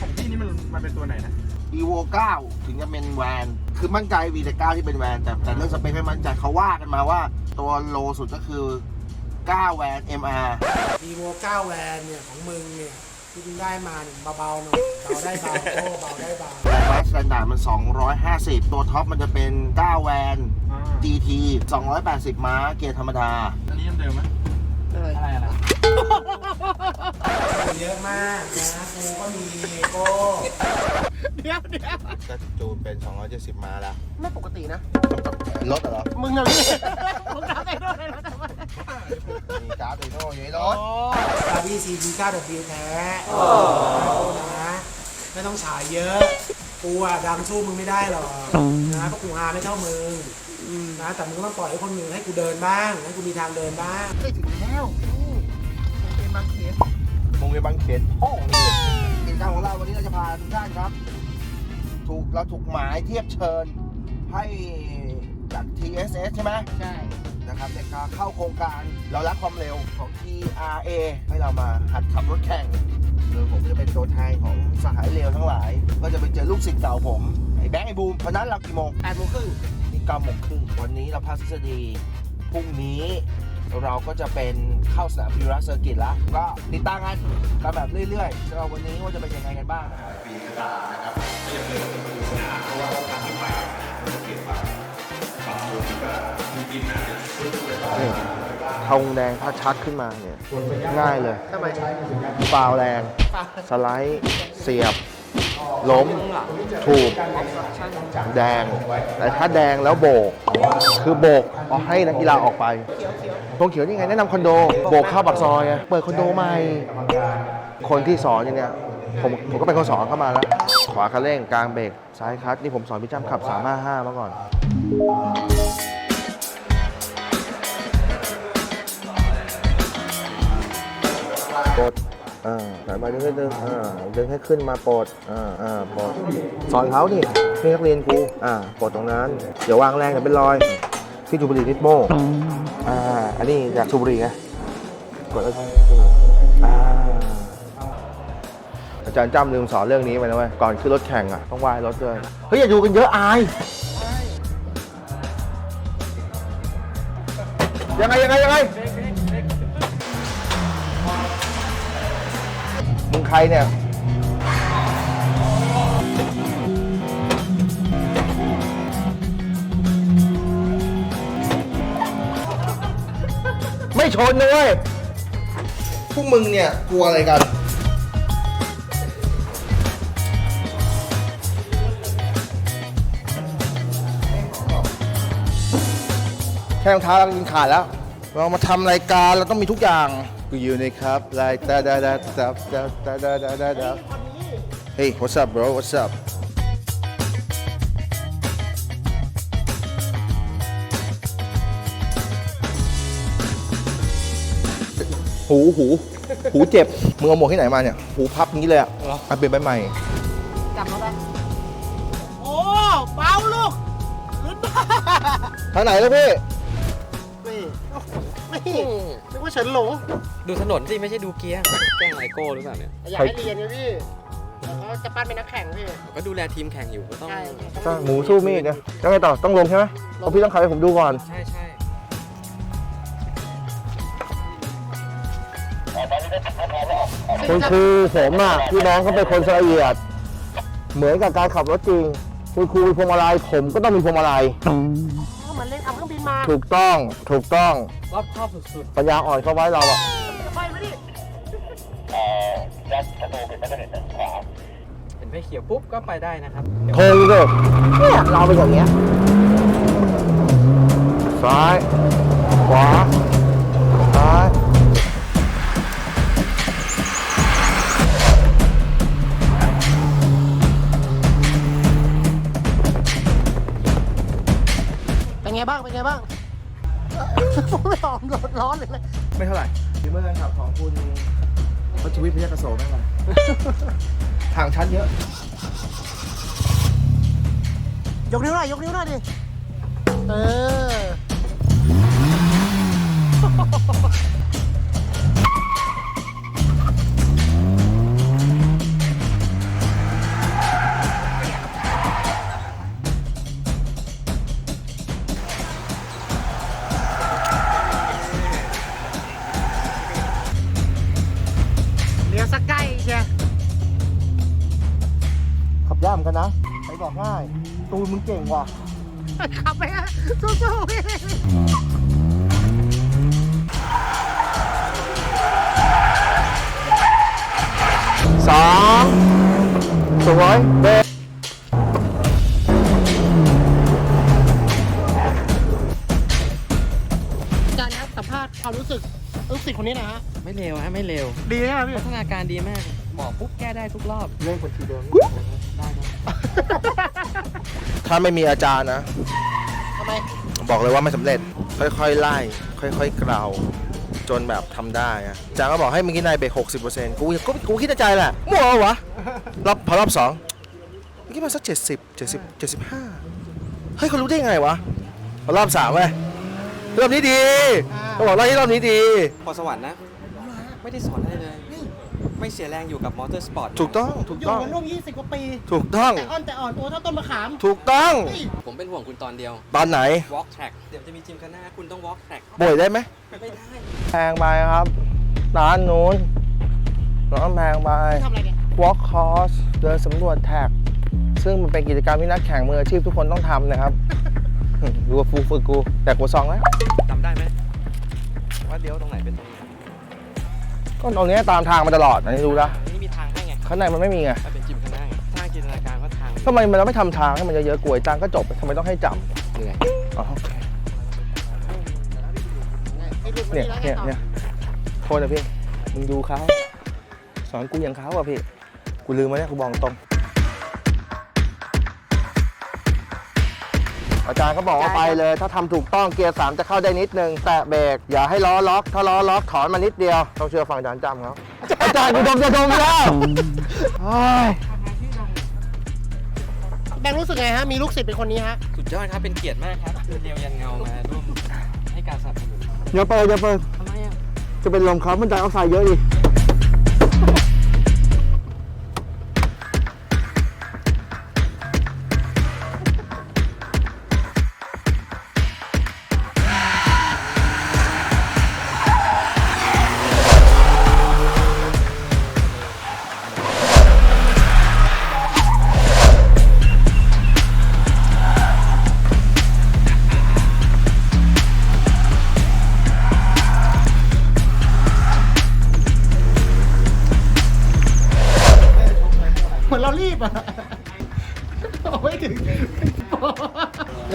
ของพี่นี่มันมันเป็นตัวไหนนะ evo 9ถึงจะเป็นแวน คือมั่นใจ v 9ที่เป็นแวน แต่แต่เรื่องสเปคไม่มั่นใจเขาว่ากันมาว่า ตัวโลสุดก็คือ 9 แวน mr ดีโว9แวนเนี่ยของมึงเนี่ย ที่มึงได้มาเนี่ยเบาๆหน่อยเบาได้เบาโอ้เบาได้เบาแต่ไวสแตนดาร์ดมัน 250 ตัวท็อปมันจะเป็น9แวนอ่า GT 280 ม้าเกียร์ธรรมดา อันนี้เดิมไหมอะไรอะไรเยอะมากนะกูก็มีโก้เดี๋ยวเดี๋ยวก็จูนเป็น 270 ม้าแล้ว ไม่ปกตินะ รถเหรอ มึงน่ะพี่มึงทำได้ด้วยเลยนะทำไม มีการ์ดไอโน่อยู่ในรถซาบีซีดี9 W แท้นะไม่ต้องฉายเยอะ กูอะดังสู้มึงไม่ได้หรอกนะเพราะกูหาไม่เท่ามึงนะแต่มึงก็ต้องปล่อยให้คนอื่นให้กูเดินบ้างให้กูมีทางเดินบ้างใกล้ถึงแล้วนี่เป็นบางเคสวงเวียนบางเขนโอ้นี่กิจกรรมของเราวันนี้เราจะพาทุกท่านครับ ถูกเราถูกหมายเทียบเชิญให้จาก TSS ใช่ไหมใช่ นะครับในการเข้าโครงการเรารักความเร็วของ TRA ให้เรามาหัดขับรถแข่งโดยผมก็จะเป็นตัวแทนของสหายเร็วทั้งหลาย ก็จะไปเจอลูกศิษย์เก่าผมไอ้แบงค์ไอ้บูมวันนั้นเรากี่โมงแปดโมงครึ่งนี่เก้าโมงครึ่งวันนี้เราพักทฤษฎีพรุ่งนี้เราก็จะเป็นเข้าสนามพิรัสเซอร์กิตแล้ว ก็ติดตามกันกันแบบเรื่อยๆแล้ววันนี้ว่าจะเป็นยังไงกันบ้างนะครับนี่ทง แดงถ้าชัดขึ้นมาเนี่ย ง่ายเลยทำไมฟาวแรง สไลด์ เสียบ ล้ม ถูก แดง แต่ถ้าแดงแล้วโบก คือโบกเอาให้นักกีฬาออกไปตรงเขียวนี่ไงแนะนำคอนโด โบกเข้าปากซอยไงเปิดคอนโดใหม่ คนที่สอนอย่างเนี้ยผมผมก็เป็นคนสอนเข้ามาแล้ว ขวาคันเร่งกลางเบรกซ้ายคลัตช์นี่ผมสอนพี่จ้ำขับ355มาก่อน ปลดอ่าสายไปนิดนึงอ่าดึงให้ขึ้นมาปลดอ่าอ่าปลดสอนเขานี่นี่นักเรียนครูอ่าปลดตรงนั้น เดี๋ยววางแรงเดี๋ยวเป็นรอยที่จูบุรีนิดโมอ่าอันนี้จากจูบุรีไงกดแล้วใช่อ่าอาจารย์จำลืมสอนเรื่องนี้ไปนะเว้ยก่อนขึ้นรถแข่งอะต้องไหว้รถด้วยเฮ้ยอย่าดูกันเยอะอายยังไงยังไงยังไง มึงใครเนี่ย ไม่ชนนะเว้ยพวกมึงเนี่ย กลัวอะไรกัน แค่รองเท้าเราก็ยิงขาดแล้ว เรามาทำรายการเราต้องมีทุกอย่าง กูอยู่ในครับไลท์ตาดาดาดับดับตาดาดาดาดับ Hey what's up bro what's up หูหูหูเจ็บมึงเอาหมวกที่ไหนมาเนี่ย หูพับงี้เลยอะเหรอ เอาเปลี่ยนใบใหม่ จับเขาไปโอ้เบาลูกลุ้นมากทางไหนแล้วพี่นี่นี่ นึกว่าเฉินหลงดูถนนสิไม่ใช่ดูเกียร์แกล้งไอโก้หรือเปล่าเนี่ยอยากให้เรียนไงพี่เขาจะปั้นเป็นนักแข่งพี่ก็ดูแลทีมแข่งอยู่ก็ต้องใช่ใช่หมูสู้มีดนะแล้วไงต่อต้องลงใช่ไหมเอาพี่ต้องขับให้ผมดูก่อน ใช่ใช่คุณครูผมอะพี่น้องเขาเป็นคนละเอียด เหมือนกับการขับรถจริง คุณครูมีพวงมาลัยผมก็ต้องมีพวงมาลัยเหมือนเล่นทำเครื่องบินมา ถูกต้อง ถูกต้อง รอบครอบสุดปัญญาอ่อนเขาไว้เราอะจะไปไหมดิๆเห็นไฟเขียวปุ๊บก็ไปได้นะครับโทรเลยเนี่ยเราเป็นอย่างเงี้ย ซ้าย ขวา ไม่ออกรถร้อนเลยนะไม่เท่าไหร่คือเมื่อการขับของคุณพัชวิทย์พยัคฆโสไม่เป็นไรทางชันเยอะ ยกนิ้วหน่อยยกนิ้วหน่อยดิ เออ เก่งว่ะขับไปฮะสู้ๆพี่สองสวยเบรกอาจารย์ครับสัมภาษณ์ความรู้สึกลูกศิษย์คนนี้หนะฮะไม่เร็วฮะไม่เร็วดีใช่ไหมพี่พัฒนาการดีมากบอกปุ๊บแก้ได้ทุกรอบเล่นคนทีเดิม ถ้าไม่มีอาจารย์นะ ทำไม บอกเลยว่าไม่สำเร็จ ค่อยๆไล่ ค่อยๆเกลาจนแบบทำได้อะอาจารย์ก็บอกให้เมื่อกี้นายเบรกหกสิบเปอร์เซ็นต์กูกูกูคิดในใจแหละมั่วเหรอวะรอบพอรอบสองเมื่อกี้มันสักเจ็ดสิบเจ็ดสิบเจ็ดสิบห้าเฮ้ยเขารู้ได้ไงวะพอรอบสามเว้ยรอบนี้ดีเขาบอกรอบนี้รอบนี้ดี พอสวรรค์นะ ไม่ได้สอนอะไรเลย ไม่เสียแรงอยู่กับมอเตอร์สปอร์ตถูกต้องถูกอยู่ต้องกันร่วม20 กว่าปี ถูกต้อง แต่อ่อนแต่อ่อนตัวเท่าต้นมะขามถูกต้องผมเป็นห่วงคุณตอนเดียว ตอนไหน walk track เดี๋ยวจะมีจิมคณะคุณต้อง walk track บ่อยได้ไหมไม่ได้ แพงไปครับ ร้านนู้นร้านแพงไป ทำอะไรเนี่ย walk course เดินสำรวจแท็ก ซึ่งมันเป็นกิจกรรมที่นักแข่งมืออาชีพทุกคนต้องทำนะครับ ดูว่าฟูฝึกกู แต่กูซองแล้วจำได้ไหมว่าเดี๋ยวตรงไหนเป็นตรงไหน ก็ตรงเนี้ยตามทางมาตลอดอันนี้รู้ละนี่มีทางให้ไงข้างในมันไม่มีไงถ้าเป็นจิมคณะไงสร้างจินตนาการว่าทางทำไมมันไม่ทำทางให้มันเยอะๆกลวยตังก็จบทำไมต้องให้จเหนื่อยำอ๋อโอเคให้หลุดมาเนี่ยนี่แล้วไงเนี่ยต่อเนี่ยโทษนะพี่มึงดูเขาสอนกูอย่างเขาอะพี่กูลืมมาเนี่ยกูบอกตรง อาจารย์ก็บอกว่าไปเลย ถ้าทำถูกต้องเกียร์สามจะเข้าได้นิดนึง แตะเบรกอย่าให้ล้อล็อก ถ้าล้อล็อกถอนมานิดเดียวต้องเชื่อฟังอาจารย์จำเขาอาจารย์กูดมจะดมแล้วโอ้ยแบงค์รู้สึกไงฮะ มีลูกศิษย์เป็นคนนี้ฮะ สุดยอดครับ เป็นเกียรติมากครับเดียวยันเงามาร่วมให้การสนับสนุนอย่าเปิดอย่าเปิดทำไมอะจะเป็นลมคาร์บอนไดออกไซด์เยอะดิ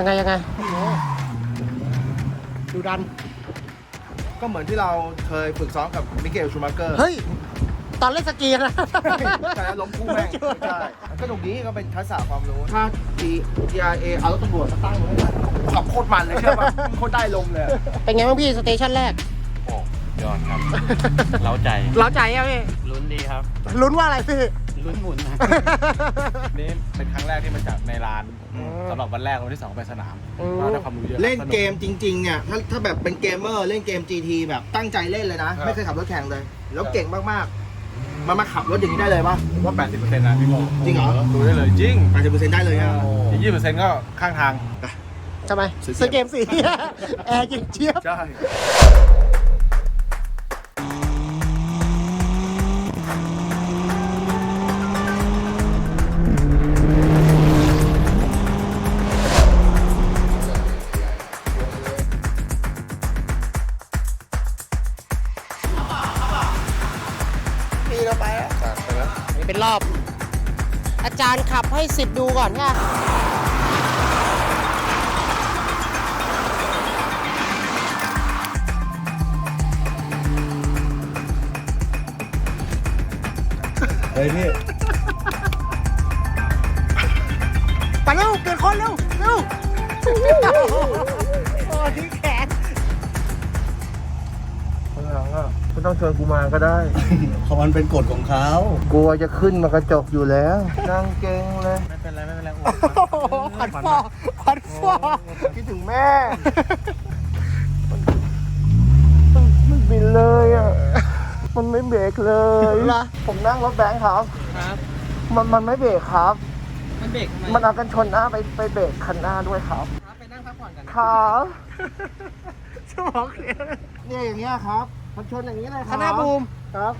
ยังไงยังไง ดูดัน ก็เหมือนที่เราเคยฝึกซ้อมกับมิเกลชูมาเกอร์ เฮ้ย ตอนเล่นสกีนะ แต่ล้มคู่แม่งใช่ก็ตรงนี้ก็เป็นทักษะความรู้ ถ้า G G R A เอารถตำรวจมาตั้งไว้ได้ขับโคตรมันเลยเชื่อป่ะโคตรได้ลมเลย เป็นไงบ้างพี่ สเตชันแรกยอดครับ เล้าใจเราใจอะพี่ ลุ้นดีครับ ลุ้นว่าอะไรพี่ ลุ้นหมุนนะ นี่เป็นครั้งแรกที่มาจัดในร้านสำหรับวันแรกวันที่สองไปสนามอืมเราได้ความรู้เยอะเล่นสกเกมจริงๆเนี่ยถ้าถ้าแบบเป็นเกมเมอร์เล่นเกม GT แบบตั้งใจเล่นเลยนะ ครับ ไม่เคยขับรถแข่งเลย แล้วเก่งมากๆ มันมาขับรถอย่างนี้ได้เลยป่ะผมว่า 80%นะพี่โมจริงเหรอ ดูได้เลยจริง80%ได้เลยอะอีก20%ก็ข้างทาง ทำไมซื้อเกมซื้อเกมสี แอร์เย็นเจี๊ยบ ใช่ นี่เราไปแล้วนี่เป็นรอบ อาจารย์ขับให้สิทธิ์ดูก่อนค่ะ เฮ้ยพี่ ไปเร็วเปลี่ยนคนเร็วเร็วโอ้ที่แขนข้างหลังอ่ ไม่ต้องชวนกูมาก็ได้เพราะมันเป็นกฎของเขากลัวจะขึ้นมากระจกอยู่แล้วนั่งเก่งเลยไม่เป็นไรไม่เป็นไรขวัญฟอขวัญฟอคิดถึงแม่มันมันบินเลยอะมันไม่เบรกเลยผมนั่งรถแบงค์ครับครับ มันมันไม่เบรกครับมันเบรกทำไมมันเอากันชนหน้าไปไปเบรกคันหน้าด้วยครับครับไปนั่งพักผ่อนกันครับสมองเคลียร์เนี่ยอย่างเงี้ยครับ มันชนอย่างนี้เลยคครับณะบูม ครับ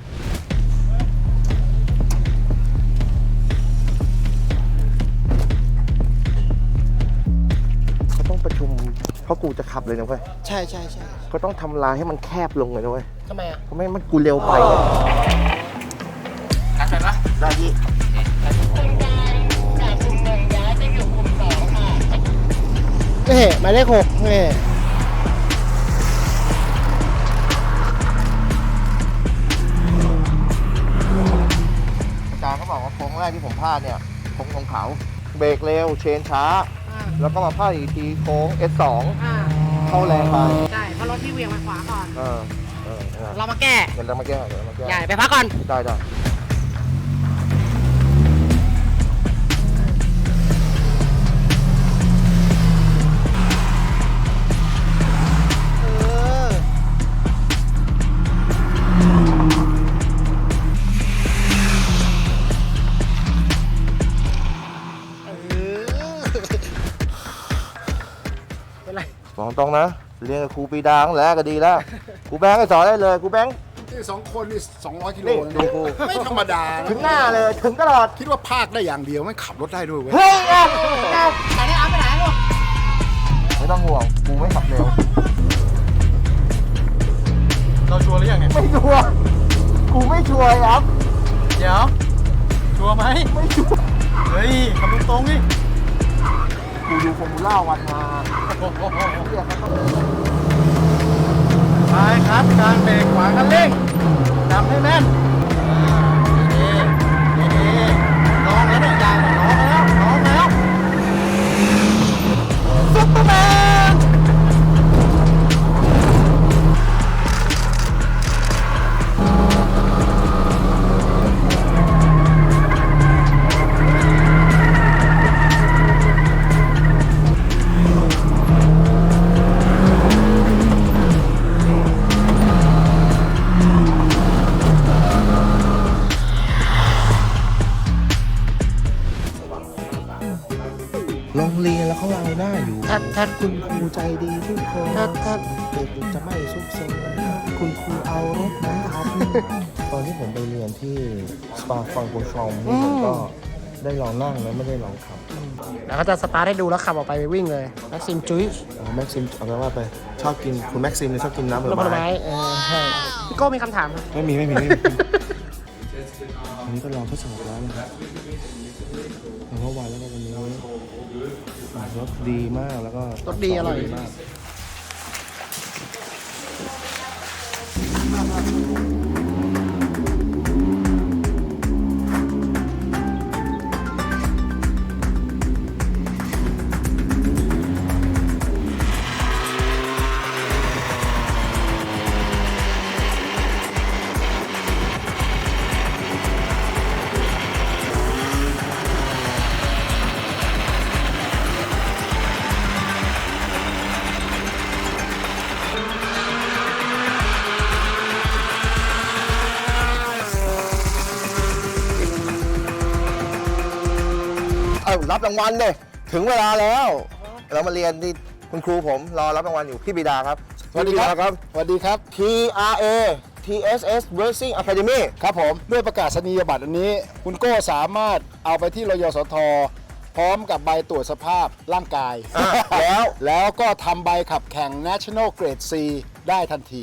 เขาต้องประชุมเพราะกูจะขับเลยนะเว้ยใช่ใช่ใช่เขาต้องทำลายให้มันแคบลงเลยนะเว้ยทำไมอะเพราะไม่งั้นมันกูเร็วไปไงทักไปปะได้พี่นี่หมายเลขหกนี่อา กว่าโค้งแรกที่ผมพลาดเนี่ยโค้งของเขาเบรกเร็วเชนช้าแล้วก็มาพลาดอีกทีโค้ง S2 อ่าเข้าแรงไปใช่เพราะรถที่เหวียงไปขวาก่อน เออเออเออเรามาแก้เดี๋ยวเรามาแก้เดี๋ยวเรามาแก้ใหญ่ไปพักก่อน ได้ได้ บอกตรงนะเรียนกับครูปีดาตั้งแล้วก็ดีแล้วครูแบงค์ก็สอนได้เลยครูแบงค์ที่สองคนนี่200กิโลนี่นะดูครูไม่ธรรมดาถึนะงหน้าเลยถึงตลอดคิดว่าภาคได้อย่างเดียวไม่ขับรถได้ด้วยเว้ยเฮ้ยเอาไหนได้อัพไปไหนลูกไม่ต้องห่วงกูไม่ขับเร็วเราชัวร์หรือยังเนี่ยไม่ชัวร์กูไม่ชัวร์ครับเดี๋ยวชัวร์ไหมไม่ชัวร์เฮ้ยขับตรงๆนี่ กูดูฟอร์มูล่าวันมาไปครับการเบรกขวาคันเร่งจับให้แน่น โรงเรียนแล้วเขาเราหน้าอยู่ถ้าถ้าคุณครูใจดีทุกคนถ้าถ้าเด็กจะไม่ซุกซนคุณครูเอารถนะครับ ตอนที่ผมไปเรียนที่สปาฟังโกชอมนี่ผมก็ได้ลองนั่งนะไม่ได้ลองขับแล้วก็จะสตาร์ทให้ดูแล้วขับออกไปวิ่งเลยแม็กซิมจุ้ยแม็กซิมเอาไปว่าไปชอบกินคุณแม็กซิมเนี่ยชอบกินน้ำผรลถผลไม้ไม้เออใช่พี่โก้มีคำถามไหมไม่มีไม่มีไม่มีอันนี้ก็ลองทดสอบแล้วนะครับเมื่อวานแล้วก็วันนี้ รถดีมากแล้วก็รถดีอร่อย มาก รับรางวัลเลยถึงเวลาแล้ว เรามาเรียนที่คุณครูผมรอรับรางวัลอยู่พี่บิดาครับสวัสดีครับพี่ดาครับ สวัสดีครับ TRA TSS Racing Academy ครับผม ด้วยประกาศนียบัตรอันนี้ คุณโก้สามารถเอาไปที่รยสท พร้อมกับใบตรวจสภาพร่างกายอะแล้วแล้วก็ทำใบขับแข่ง National Grade C ได้ทันที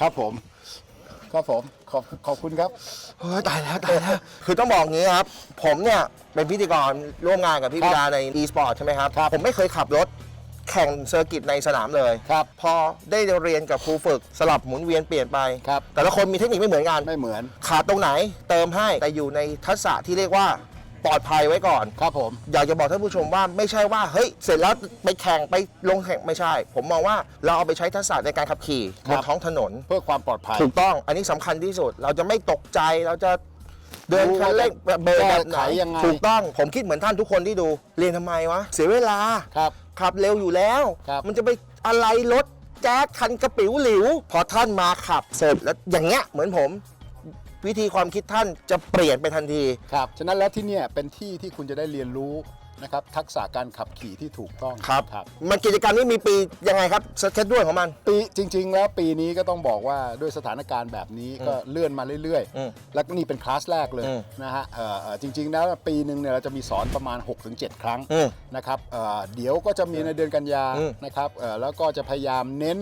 ครับผม ครับผม ขอบขอบคุณครับโอ้ยตายแล้วตายแล้ว คือต้องบอกงี้ครับ ผมเนี่ย เป็นพิธีกรร่วมงานกับพี่ครับบิดาใน e-sport ใช่ไหมครับครับ ผมไม่เคยขับรถแข่งเซอร์กิตในสนามเลย ครับพอได้เรียนกับครูฝึกสลับหมุนเวียนเปลี่ยนไป ครับ แต่ละคนมีเทคนิคไม่เหมือนกัน ไม่เหมือน ขาดตรงไหนเติมให้แต่อยู่ในทักษะที่เรียกว่า ปลอดภัยไว้ก่อน ครับผม อยากจะบอกท่านผู้ชมว่าไม่ใช่ว่าเฮ้ยเสร็จแล้วไปแข่งไปลงแข่งไม่ใช่ ผมมองว่าเราเอาไปใช้ทักษะในการขับขี่บนท้องถนน เพื่อความปลอดภัย ถูกต้อง อันนี้สำคัญที่สุด เราจะไม่ตกใจ เราจะเดินคันเร่งแบบเบรกแบบไหนแก้ไขยังไง ถูกต้อง ผมคิดเหมือนท่านทุกคนที่ดู เรียนทำไมวะ เสียเวลา ครับ ขับเร็วอยู่แล้ว ครับ มันจะไปอะไรรถแจ๊คคันกระปิ๋วหลิว พอท่านมาขับเสร็จแล้วอย่างเงี้ยเหมือนผม วิธีความคิดท่านจะเปลี่ยนไปทันที ครับ ฉะนั้นแล้วที่เนี่ยเป็นที่ที่คุณจะได้เรียนรู้นะครับทักษะการขับขี่ที่ถูกต้องครับ ครับ มันกิจกรรมนี้มีปียังไงครับสเก็ตด้วยของมัน ปีจริง ๆ แล้วปีนี้ก็ต้องบอกว่าด้วยสถานการณ์แบบนี้ก็เลื่อนมาเรื่อยอืมๆ แล้วก็นี่เป็นคลาสแรกเลยอืมนะฮะเอ่อเอ่อจริงๆแล้วปีหนึ่งเนี่ยเราจะมีสอนประมาณ 6-7 ครั้งอืมนะครับเอ่อเดี๋ยวก็จะมีในเดือนกันยาอืมนะครับเอ่อแล้วก็จะพยายามเน้น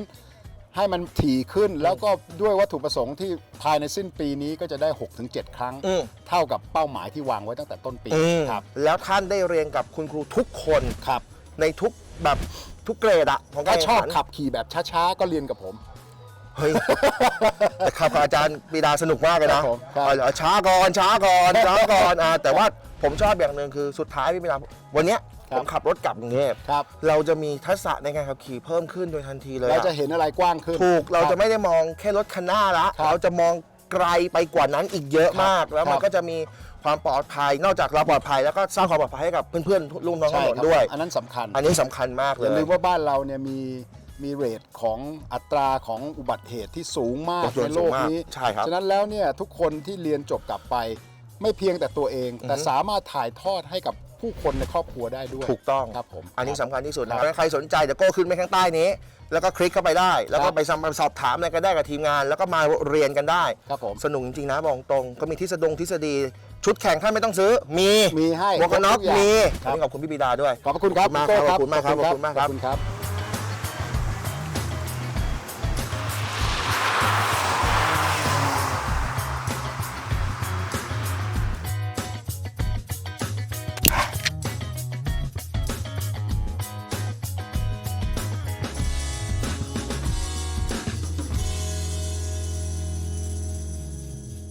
ให้มันถี่ขึ้นแล้วก็ด้วยวัตถุประสงค์ที่ภายในสิ้นปีนี้ก็จะได้ 6-7 ครั้ง อืม เท่ากับเป้าหมายที่วางไว้ตั้งแต่ต้นปีอืมครับแล้วท่านได้เรียนกับคุณครูทุกคนครับในทุกแบบทุกเกรดอะของกาถ้ารชอบแข่งขันขับขี่แบบช้าๆ ก็เรียนกับผม เฮ้ยแต่ขับกับอาจารย์ปีดาสนุกมากเลยครันะบผมครับ เอาเหรอช้าก่อนช้าก่อนช้าก่อนอ่าแต่ว่าผมชอบอย่างหนึ่งคือสุดท้ายพี่ปีดาวันเนี้ย ผมขับรถกลับกรุงเทพครับ เราจะมีทักษะในการขับขี่เพิ่มขึ้นโดยทันทีเลยเราอะจะเห็นอะไรกว้างขึ้นถูกเราคจะบ ไม่ได้มองแค่รถคันหน้าละครับเราจะมองไกลไปกว่านั้นอีกเยอะมาก แล้วมันครับ ก็จะมีความปลอดภัย นอกจากเราปลอดภัยแล้วก็สร้างความปลอดภัยให้กับเพื่อนๆลุงน้องถใช่นนครับด้วย อันนั้นสำคัญ อันนี้สำคัญมากอเลย ย่าลืมว่าบ้านเราเนี่ยมีมีเรทของอัตราของอุบัติเหตุที่สูงมากโอ้โหในโลกนี้สูงมากใช่ครับ ฉะนั้นแล้วเนี่ยทุกคนที่เรียนจบกลับไป ไม่เพียงแต่ตัวเอง แต่สามารถถ่ายทอดให้กับ ผู้คนในครอบครัวได้ด้วยถูกต้อง ครับผมอันนี้สำคัญที่สุดครันะบถ้าใครสนใจเดี๋ยวโก้ขึ้นไปข้างใต้นี้ แล้วก็คลิกเข้าไปได้ แล้วก็ครับไปสอบสอบถามอะไรก็ได้กับทีมงาน แล้วก็มาเรียนกันได้ ครับผม สนุกจริงๆนะบอกตรงก็มีทฤษฎงทฤษฎี ชุดแข่งท่านไม่ต้องซื้อ มีมีให้หมวกกันน็อกครบทุกอย่างมีครับวันนี้ขอบคุณพี่บิดาด้วยขอบพระคุณครับขอบคุณมากครับพี่โก้ขอบคุณมากครับขอบคุณมากครับ ขอบคุณครับ